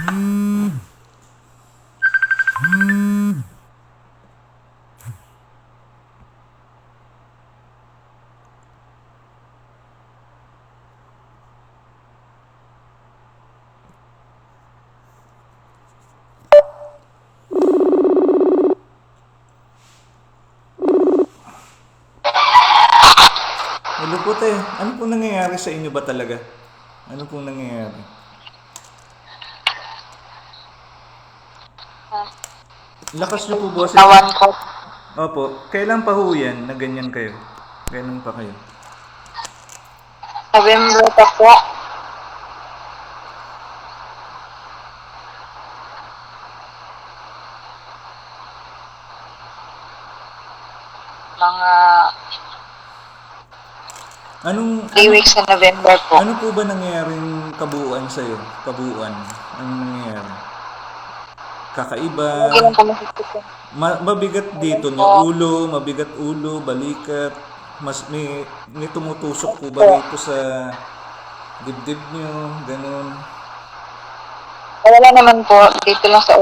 Hello po te, ano po nangyayari sa inyo ba talaga? Ano po nangyayari? Lakas niyo po boses. Tawan ko. Opo, kailan pa ho yan na ganyan kayo? Ganun pa kayo? November pa po. Mga Anong, 3 weeks sa November po. ano po ba nangyayaring kabuuan sa'yo? Kabuuan? Anong nangyayari? Kakaiba? Ma- mabigat dito no ulo, mabigat ulo, balikat. Mas may may tumutusok po ba dito sa dibdib niyo, ganun. Wala naman po. Dito lang sa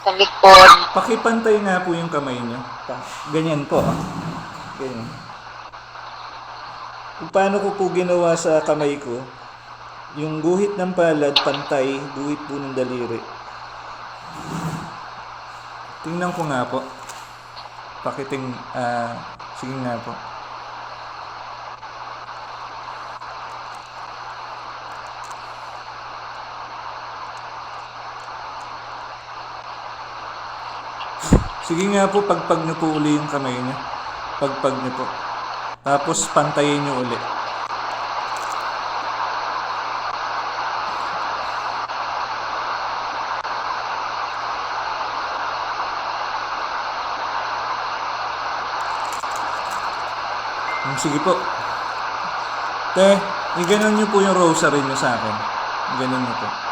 sa likod. Pakipantay nga po yung kamay niyo. Ganyan po. Ganyan. Kung paano ko po ginawa sa kamay ko, yung guhit ng palad, pantay, guhit po ng daliri. Tingnan ko nga po. Pakiting, ah, sige nga po. Sige nga po, pagpag niyo po uli yung kamay niyo. Pagpag niyo po. Tapos pantayin niyo uli. Sige po. Te, iganon niyo po yung rosary niyo sa akin. Ganon niyo po.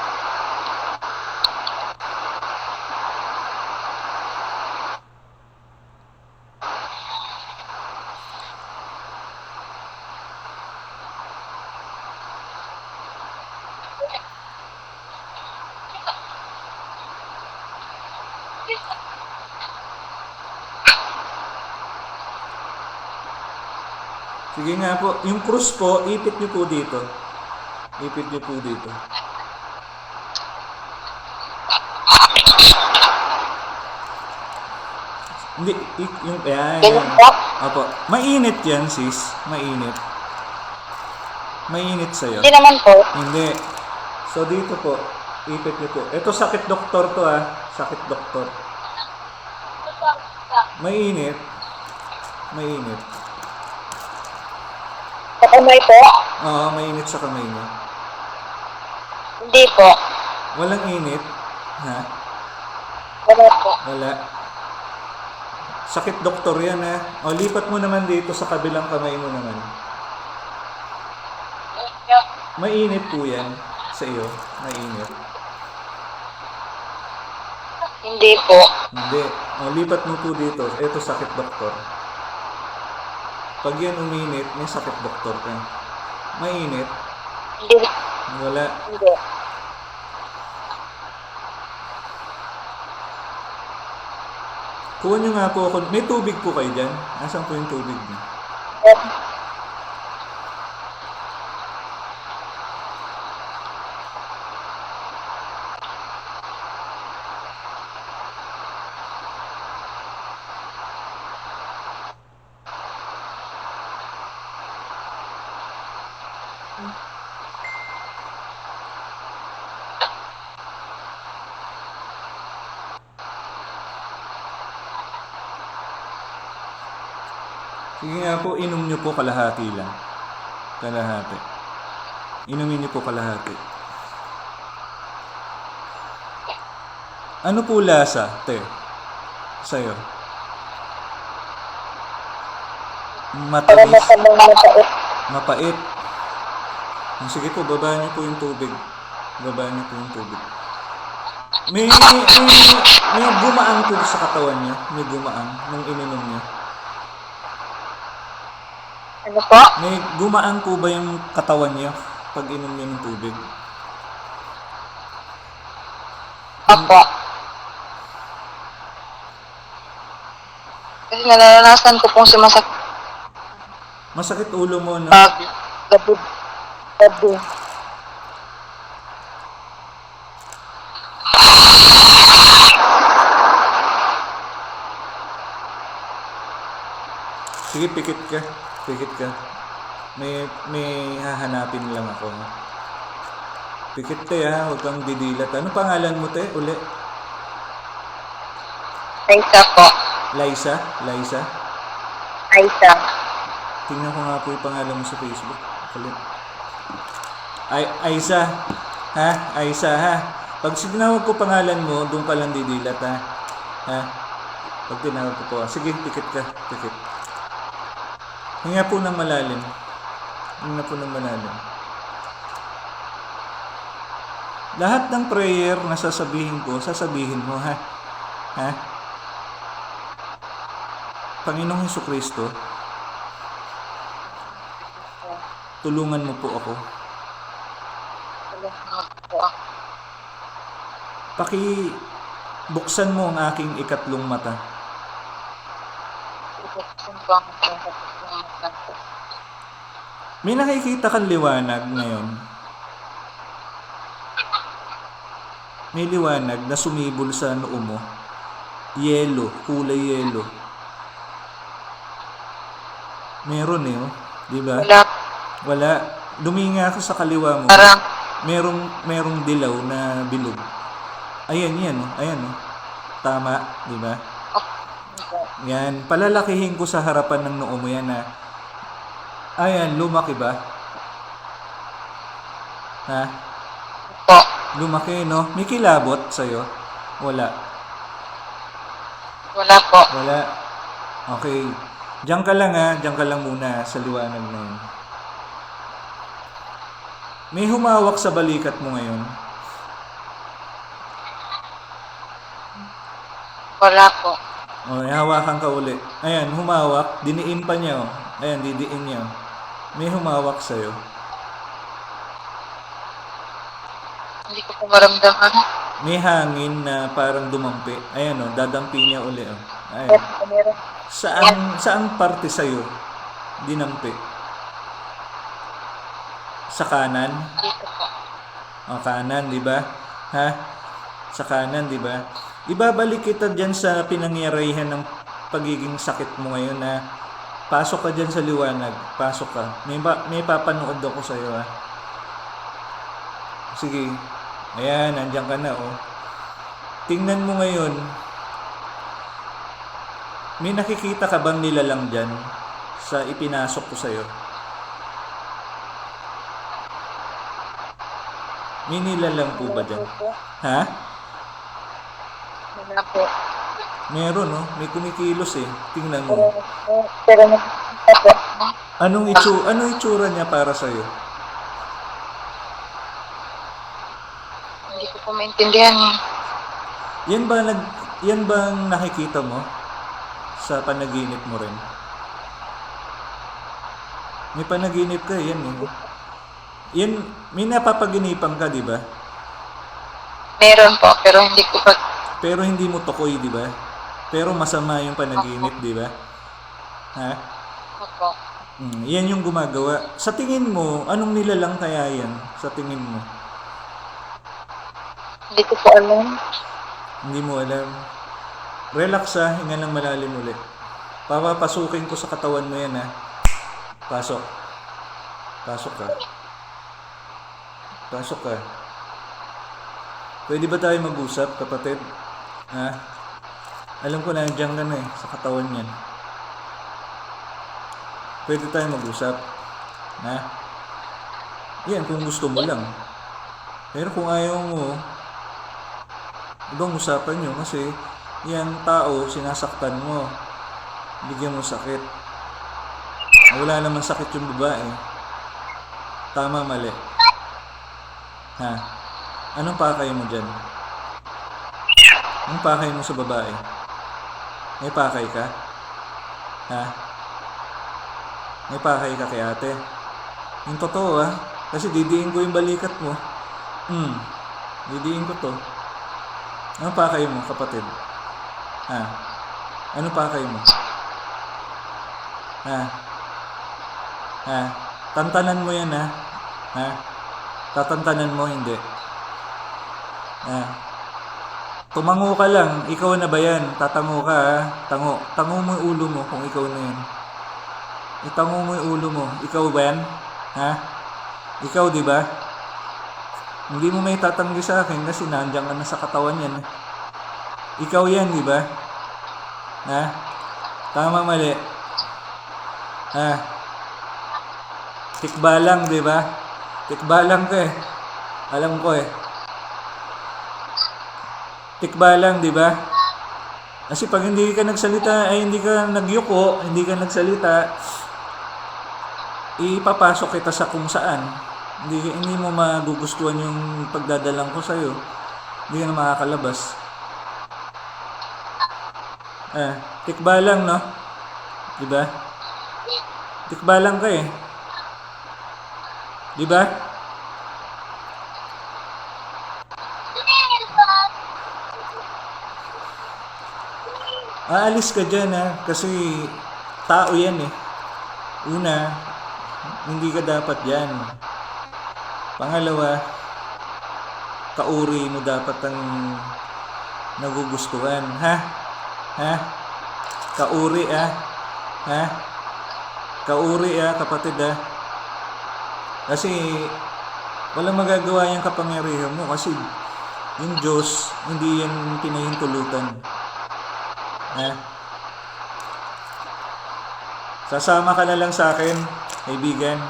Sige nga po. Yung cross po, ipit niyo po dito. Ipit niyo po dito. Hindi, yung, ayan. Ganun po? Opo. Mainit yan, sis. Mainit. Mainit sa'yo. Hindi naman po. Hindi. So dito po, ipit niyo po. Ito sakit doktor to ah. Sakit doktor. Mainit. Mainit. Sa kamay po? Oo, mainit sa kamay niyo. Hindi po. Walang init. Ha? Wala po. Wala. Sakit doktor yan ha. O, lipat mo naman dito sa kabilang kamay mo naman. Mainit po yan sa iyo. Mainit. Hindi po. Hindi. O, lipat mo po dito. Ito sakit doktor. Pag yan uminit, may sakit doktor ka. Mainit. Hindi. Wala. Hindi. Kuha nyo nga po ako. May tubig po kayo dyan. Asan po yung tubig niyo? Sige nga po, inom nyo po kalahati lang. Kalahati. Inumin nyo po kalahati. Ano po lasa, te? Sa'yo? Matamis? mapait. Mapait? Ah, Sige po, baba niyo po yung tubig. Baba niyo po yung tubig. May, may, may gumaan po sa katawan niyo. May gumaan nung ininom niyo. Ano po? May gumaan po ba yung katawan niyo pag inom niyo ng tubig? Opo. Kasi naranasan ko pong sumasakit Masakit ulo mo, no? pag gabi. Gabi. Sige, pikit ka. Pikit ka. May, may hahanapin lang ako. Pikit ka, ha? Huwag kang didilat. Ano pangalan mo, te? Uli? Aisa po. Liza? Liza? Aisa. Tingnan ko nga po yung pangalan mo sa Facebook. Kalit. Ay, Aiza. Ha? Aiza, ha? Pag sinawag ko pangalan mo, doon ka lang didilat, ha? Ha? Pag tinawag ko po, ah, sige, pikit ka. Pikit. Hinga po ng malalim. Hinga po ng malalim. Lahat ng prayer na sasabihin ko, sasabihin mo, ha? Ha? Panginoong Heso Kristo, tulungan mo po ako. Paki buksan mo ang aking ikatlong mata. May nakikita kang liwanag ngayon. May liwanag na sumibol sa noo mo. Yelo, kulay yelo. Meron eh, oh. Di ba? Wala. Wala. Luminga ka sa kaliwa mo. Parang Merong merong dilaw na bilog. Ayan, yan, oh. Ayan, oh. Tama, di ba? Yan. Palalakihin ko sa harapan ng noo mo yan na Ayan, lumaki ba? Ha? po. Lumaki, no? May kilabot sa'yo? Wala. Wala po. Wala. Okay. Diyan ka lang ha. Diyan ka lang muna sa liwanag na yun. May humawak sa balikat mo ngayon. Wala po. O, hawakan ka uli. Ayan, humawak. Diniin pa niya, oh. Ayan, didiin niya. May humawak sa'yo. Hindi ko po maramdaman. May hangin na parang dumampi. Ayan, oh. Dadampi niya uli, oh. Ayan. Saan, saan parte sa'yo? Dinampi. Sa kanan? Dito po. O, kanan, di ba? Ha? Sa kanan, di ba? Ibabalik kita dyan sa pinangyarihan ng pagiging sakit mo ngayon na pasok ka dyan sa liwanag. Pasok ka. May, ba, may papanood ako sa'yo, ha? Sige. Ayan, nandiyan ka na, oh. Tingnan mo ngayon. May nakikita ka bang nilalang dyan sa ipinasok ko sa'yo? May nilalang po ba dyan? Ha? Wala po. Meron, no? May kumikilos eh. Tingnan Pero, mo. pero po. Anong itsu anong itsura niya para sa iyo? Hindi ko po maintindihan. eh. Yan ba nag yan bang nakikita mo sa panaginip mo rin? May panaginip ka, yan eh. Yan, may napapaginipan ka, di ba? Meron po, pero hindi ko pa... Pero hindi mo tukoy, di ba? Pero masama yung panaginip, di ba? Ha? Opo. Mm, yan yung gumagawa. Sa tingin mo, anong nilalang kaya yan? Sa tingin mo? Hindi ko po alam. Hindi mo alam. Relax ha, hinga ng malalim ulit. Papapasukin ko sa katawan mo yan ha. Pasok. Pasok ka. Pasok ka. Pwede ba tayo mag-usap, kapatid? Ha? Alam ko na, nandiyan ka na eh, sa katawan yan. Pwede tayo mag-usap. Ha? Yan, kung gusto mo lang. Pero kung ayaw mo, ibang usapan nyo kasi yung tao, sinasaktan mo. Bigyan mo sakit. Wala naman sakit yung babae. Tama, mali. Ha? Anong pakay mo dyan? Anong pakay mo sa babae? May pakay ka? Ha? May pakay ka kay ate? Yung totoo ha? Kasi didiin ko yung balikat mo. Hmm. Didiin ko to. Ano pakay mo, kapatid? Ha? Ano pakay mo? Ha? Ha? Tantanan mo yan, ha? Ha? Tatantanan mo, hindi. Ha? Tumango ka lang, ikaw na ba yan? Tatango ka, ha? Tango. Tango mo yung ulo mo kung ikaw na yan. Itango mo yung ulo mo. Ikaw ba yan? Ha? Ikaw, di ba? Hindi mo may tatanggi sa akin kasi nandiyan ka na sa katawan yan. eh. Ikaw yan, di ba? Ha? Tama, mali. Ha? Tikbalang, di ba? Tikbalang ka eh. Alam ko eh. Tikbalang, di ba? Kasi pag hindi ka nagsalita, ay hindi ka nagyuko, hindi ka nagsalita, ipapasok kita sa kung saan. Hindi, hindi mo magugustuhan yung pagdadalang ko sa'yo. Hindi ka na makakalabas. Ah, tikbalang, no? Diba? Tikbalang ka eh. Diba? Aalis ka dyan ha, kasi tao yan eh. Una, hindi ka dapat yan. Pangalawa, kauri mo dapat ang nagugustuhan. Ha? Ha? Kauri ah. Ha? Kauri ah, kapatid ah. Kasi, walang magagawa yung kapangyarihan mo kasi yung Diyos, hindi yan pinahintulutan. Ha? Sasama ka na lang sa akin, kaibigan.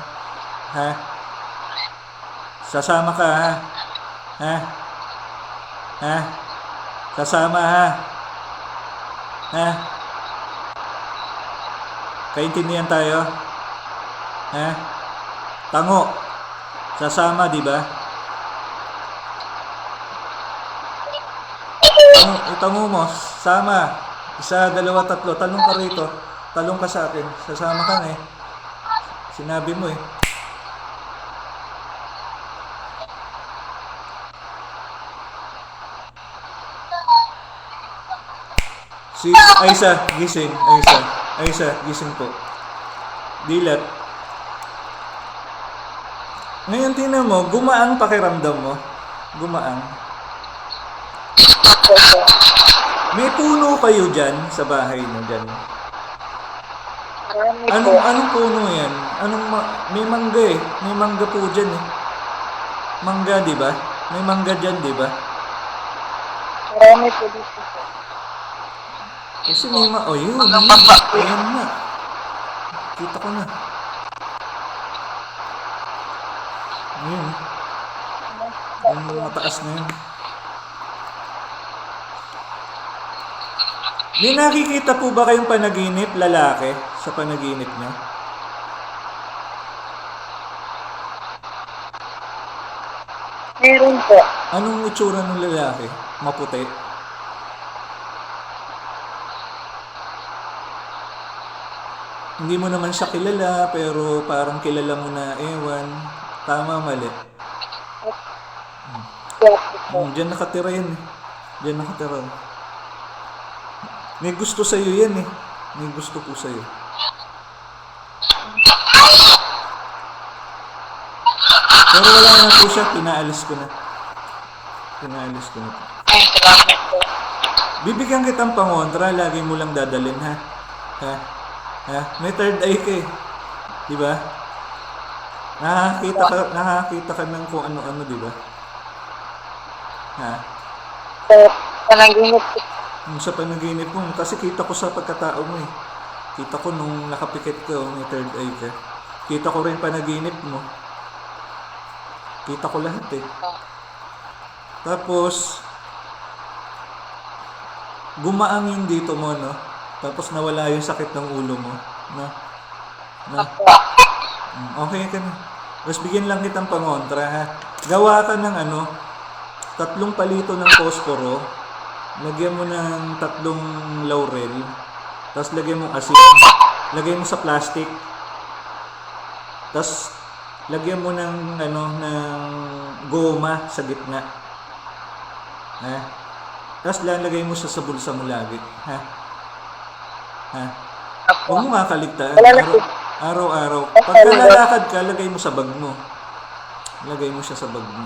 Ha? Sasama ka, ha? Ha? Ha? Sasama, ha? Ha? Kaintindihan tayo? Ha? Tango. Sasama, di ba? Tango, itango mo, sama. Isa, dalawa, tatlo. Talong ka rito. Talong ka sa akin. Sasama ka na eh. Sinabi mo eh. Si Aisa, gising. Aisa. Aisa, gising po. Dilat. Ngayon tingnan mo, gumaan pakiramdam mo. Gumaan. May puno kayo dyan sa bahay mo dyan. Marami po. Anong, anong puno yan? Anong ma- may mangga eh. May mangga po dyan eh. Mangga, di ba? May mangga dyan, di ba? Marami po dito po. Kasi may ma... Oh, yun. yun. Ayan na. Kita ko na. Ayun. Yung mataas na yun. May nakikita po ba kayong panaginip, lalaki, sa panaginip niya? Meron po. Anong itsura ng lalaki? Maputi? Hindi mo naman siya kilala, pero parang kilala mo na ewan. Tama, mali. Gwapo po. Mm, Diyan nakatira yan eh. Diyan nakatira. May gusto sa'yo yan eh. May gusto po sa'yo. Pero wala na po siya, pinaalis ko na. Pinaalis ko na. Ay, salamat po. Bibigyan kitang pangontra, lagi mo lang dadalhin ha. Ha? Ha? May third eye ka eh. Di ba? Nakakita ka, nakakita ka ng kung ano-ano, di ba? Ha? So, panaginip. Yung sa panaginip mo, kasi kita ko sa pagkatao mo eh. Kita ko nung nakapikit ka, oh, may third eye ka. Kita ko rin panaginip mo. Kita ko lahat eh. Tapos, gumaang yung dito mo, no? Tapos nawala yung sakit ng ulo mo, no? No? Mm, Okay ka na. Tapos bigyan lang kitang pangontra, ha? Gawa ka ng ano, tatlong palito ng posporo, lagyan mo ng tatlong laurel, tapos lagyan mo asin, lagay mo sa plastic, tapos lagyan mo ng ano ng goma sa gitna. Ha? Tapos lalagay mo siya sa bulsa mo lagi. Ha? Ha? Huwag mo nga kaligtaan. Wala na Araw, po. araw-araw. Okay, Pag wala. lalakad ka, lagay mo sa bag mo. Lagay mo siya sa bag mo.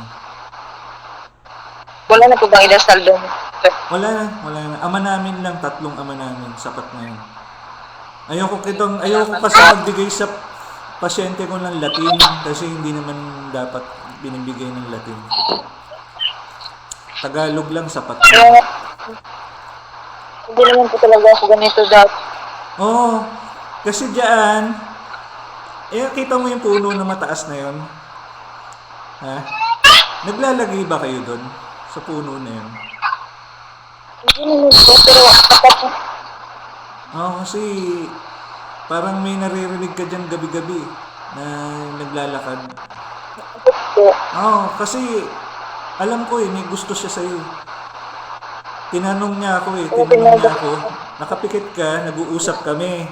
Wala na po bang idasal doon? Wala na, wala na. Ama namin lang, tatlong ama namin. Sapat na yun. Ayoko kitang, ayoko kasi magbigay sa pasyente ko ng Latin kasi hindi naman dapat binibigay ng Latin. Tagalog lang sapat na. Kaya, hindi naman po talaga ako ganito dati. Oo. kasi diyan, eh kita mo yung puno na mataas na yun. Ha? Naglalagay ba kayo doon? Sa puno na yun? Hindi naman po, pero kapag Oo, kasi parang may naririnig ka dyan gabi-gabi na naglalakad. Oo, kasi alam ko eh, may gusto siya sa'yo. Tinanong niya ako eh, tinanong niya ako. Nakapikit ka, nag-uusap kami.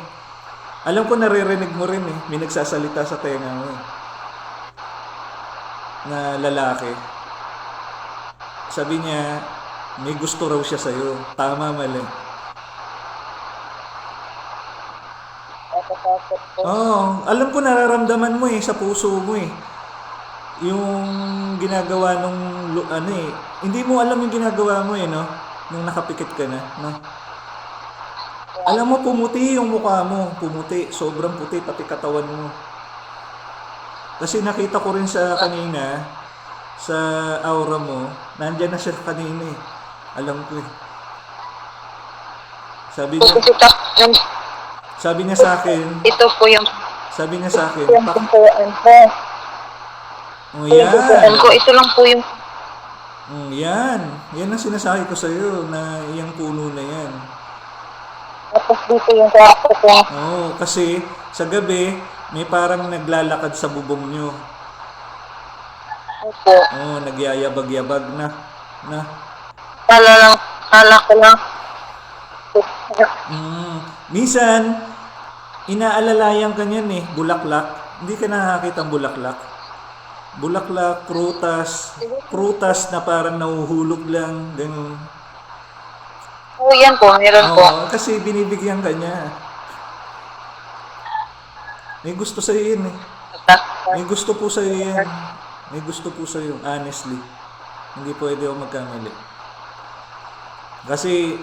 Alam ko naririnig mo rin eh, may nagsasalita sa tenga mo eh. Na lalaki. Sabi niya, may gusto raw siya sa'yo. Tama, mali. Oo, alam ko nararamdaman mo eh, sa puso mo eh. Yung ginagawa nung, ano eh, hindi mo alam yung ginagawa mo eh, no? Nung nakapikit ka na, no? Alam mo, pumuti yung mukha mo, pumuti, sobrang puti, pati katawan mo. Kasi nakita ko rin sa kanina, sa aura mo, nandyan na siya kanina eh. Alam ko eh. Sabi niya, sabi niya sa akin, ito po yung, sabi niya sa akin, yung "Pak- kumpuan ko. Oh, yan. ko, ito lang po yung, Mm, yan. Yan ang sinasabi ko sa iyo na yung puno na yan. tapos dito yung kwarto ko. Oo, kasi sa gabi, may parang naglalakad sa bubong nyo. Opo. Oo, nagyayabag-yabag na. Na. Kala lang, kala ko lang. Mm, minsan, inaalalayan ka niyan eh, bulaklak. Hindi ka nakakita ng bulaklak. Bulaklak, prutas, prutas na parang nahuhulog lang, ganun. Oo, yan po, meron po. Oo, kasi binibigyan ka niya. May gusto sa iyo yun eh. May gusto po sa iyo yan. May gusto po sa iyo, honestly. Hindi pwede ako magkamali. Kasi,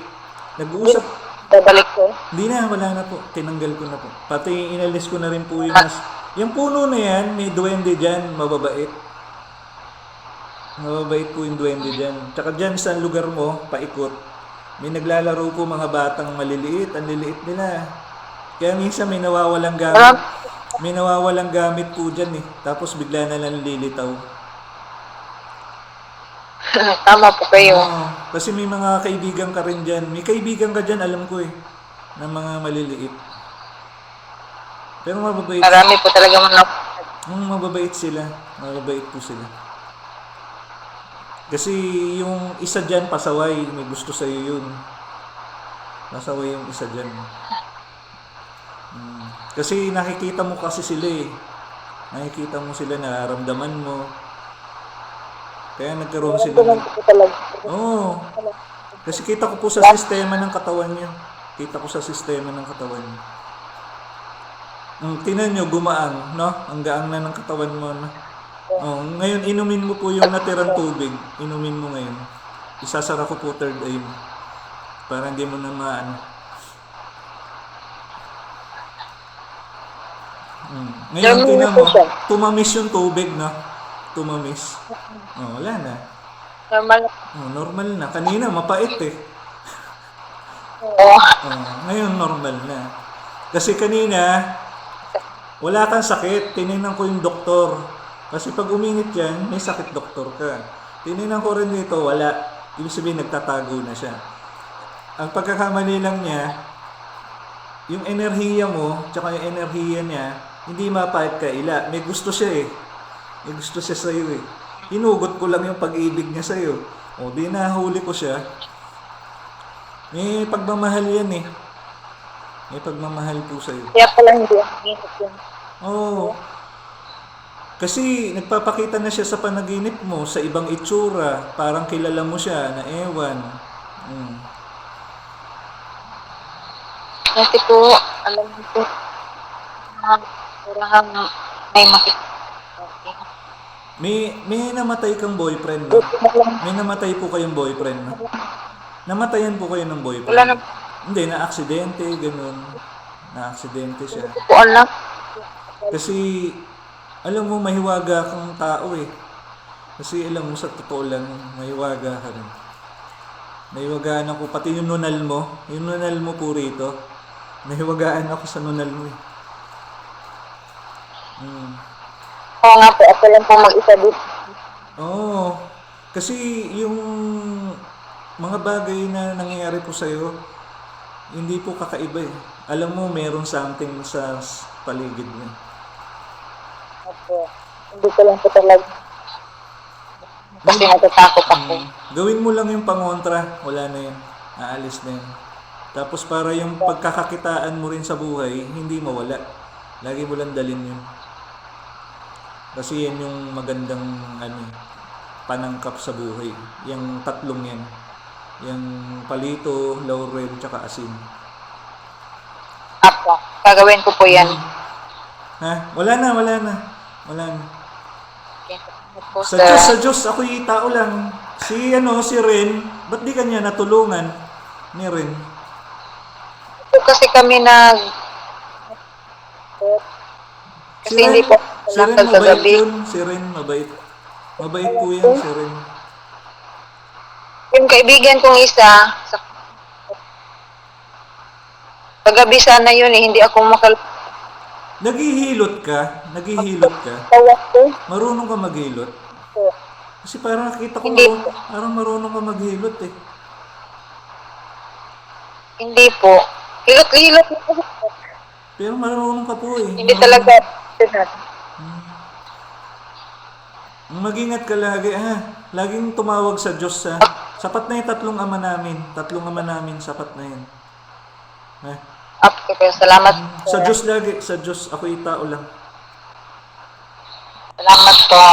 nag-uusap, Babalik ko. hindi na, wala na po. Tinanggal ko na po. Pati inalis ko na rin po yung, mas, yung puno na yan, may duwende dyan, mababait. Mababait po yung duwende dyan. Tsaka dyan sa lugar mo, paikot, may naglalaro po mga batang maliliit, ang liliit nila. Kaya minsan may nawawalang gamit. May nawawalang gamit po dyan eh. Tapos bigla na lang lilitaw. Tama po kayo. Oo, kasi may mga kaibigan ka rin dyan. May kaibigan ka dyan, alam ko eh. Na mga maliliit. Pero mababait. Marami po talaga mga Mm, mababait sila. Mababait po sila. Kasi yung isa dyan, pasaway. May gusto sa'yo yun. Pasaway yung isa dyan. Kasi nakikita mo kasi sila eh. Nakikita mo sila, nararamdaman mo. Kaya nagkaroon sila ng... Oo. Kasi kita ko po sa sistema ng katawan niya. Kita ko sa sistema ng katawan niya. Mm, tinan nyo, gumaang, no? Ang gaang na ng katawan mo, no? Oh, ngayon, inumin mo po yung natirang tubig. Inumin mo ngayon. Isasara ko po third eye mo. Para hindi mo na maano. Mm. Ngayon, Ganun tinan na mo, siya. tumamis yung tubig, no? Tumamis. Oh, wala na. Normal. Oh, normal na. Kanina, mapait eh. Oo. Oh, ngayon, normal na. Kasi kanina, wala kang sakit. Tinignan ko yung doktor. Kasi pag uminit yan, may sakit doktor ka. Tinignan ko rin dito, wala. Ibig sabihin, nagtatago na siya. Ang pagkakamali lang niya, yung enerhiya mo, tsaka yung enerhiya niya, hindi mapahit ka ila. May gusto siya eh. May gusto siya sa'yo eh. Hinugot ko lang yung pag-ibig niya sa'yo. O, di nahuli ko siya. May pagmamahal yan eh. May pagmamahal po sa'yo. Kaya pala hindi ako yun. Oo. Kasi nagpapakita na siya sa panaginip mo, sa ibang itsura. Parang kilala mo siya na ewan. Mm. Kasi po, alam mo po, parang may makikita. May, may namatay kang boyfriend, na. May namatay po kayong boyfriend, no? Namatayan po kayo ng boyfriend. Wala na Hindi, na-aksidente, ganun. Na-aksidente siya. po alam. Kasi, alam mo, mahiwaga kang tao eh. Kasi alam mo, sa totoo lang, mahiwaga ka rin. Nahiwagaan ako, pati yung nunal mo, yung nunal mo po rito, nahiwagaan ako sa nunal mo eh. Mm. Oo nga po, ako lang po mag-isa dito. Oo. Kasi yung mga bagay na nangyayari po sa'yo, hindi po kakaiba eh. Alam mo, meron something sa paligid mo. Opo. Hindi ko lang po talaga. Kasi natatakot ako. Mm. Gawin mo lang yung pangontra, wala na yun. Aalis na yun. Tapos para yung pagkakakitaan mo rin sa buhay, hindi mawala. Lagi mo lang dalin yun. Kasi yan yung magandang ano, panangkap sa buhay. Yung tatlong yan. Yung palito, laurel, tsaka asin. Apo, gagawin ko po yan. Ha? Wala na, wala na. Wala na. Okay, po, Sa. Diyos, sa Diyos, ako'y tao lang. Si, ano, si Ren, ba't di kanya natulungan ni Ren? Kasi kami nag... Kasi Si hindi po si Ren mabait gabi. yun. Si Ren mabait. Mabait po yan, si Ren. Yung kaibigan kong isa, sa Kagabi sana yun eh, hindi ako makal... Naghihilot ka, naghihilot ka. Marunong ka maghilot. Kasi parang nakita ko, Hindi. parang marunong ka maghilot eh. Hindi po. Hilot-hilot. Pero marunong ka po eh. Hindi Marunong- talaga. Mag-ingat ka lagi ha. Laging tumawag sa Diyos ha. Sapat na yung tatlong ama namin. Tatlong ama namin, sapat na yun. Ha? Okay, salamat po. Sa Diyos lagi, sa Diyos, ako'y tao lang. Salamat po.